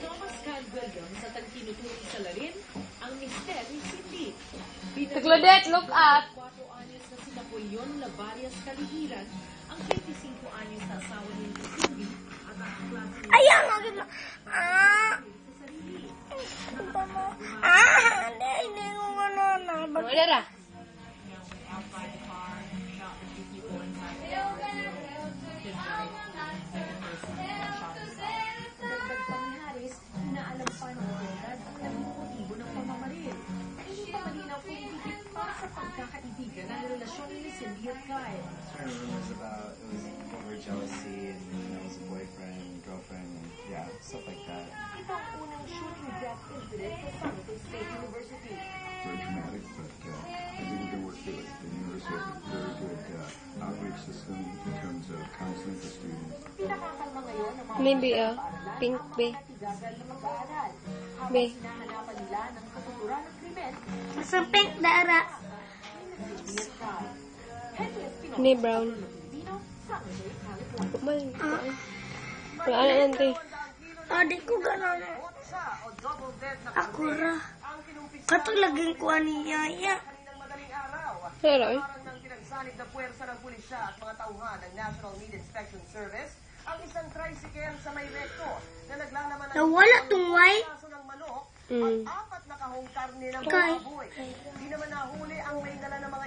Thomas Caldwell Young sa tagtinuturing sa larin, ang mister ni Cindy. Claudette, look up. 4 anyos na sila po yun na varias kalihiran, ang 25 anyos na asawa ni Cindy at ang klase ni Ayan. Ah, sa sarili. ah, hindi, hindi ko ano na. Wala ra. Ng relasyon ni Cindy at Kyle. I remember it was about it was over jealousy and you know, it was a boyfriend, girlfriend, and yeah, stuff like that. Ito ang unang shooting death incident sa San Jose State University. very traumatic, but uh, I think we're going to work through it. The university has a very good uh, outreach system in terms of counseling for students. Pinakakalma ngayon ng mga Maybe, ah, paaralan pink ang be. mga katigasan na Ni Brown. California. Bal. Wala na nanti. Ah, di ko ganon. Ako ra. Katulagin ko ani yaya. Ra. eh. ng pinagsanib na puwersa ng pulisya at mga tauhan ng National Meat Inspection Service ang isang tricycle sa may recto na naglalaman ng Nawala white. kaso ng manok Mm. at apat na kahong karne ng mga baboy. Di naman nahuli ang may dala ng mga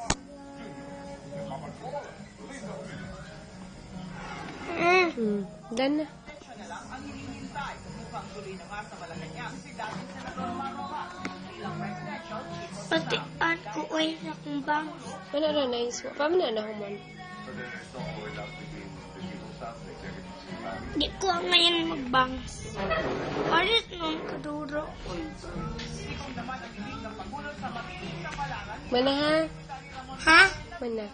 done na. Pati an ko ay sa kumbang. Ano ra nice. Paano na na human? Di ko ngayon magbang. Alis nung kaduro. Mana ha? Ha? Mana?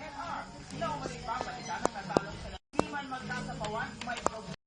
man magsasapawan, may problema.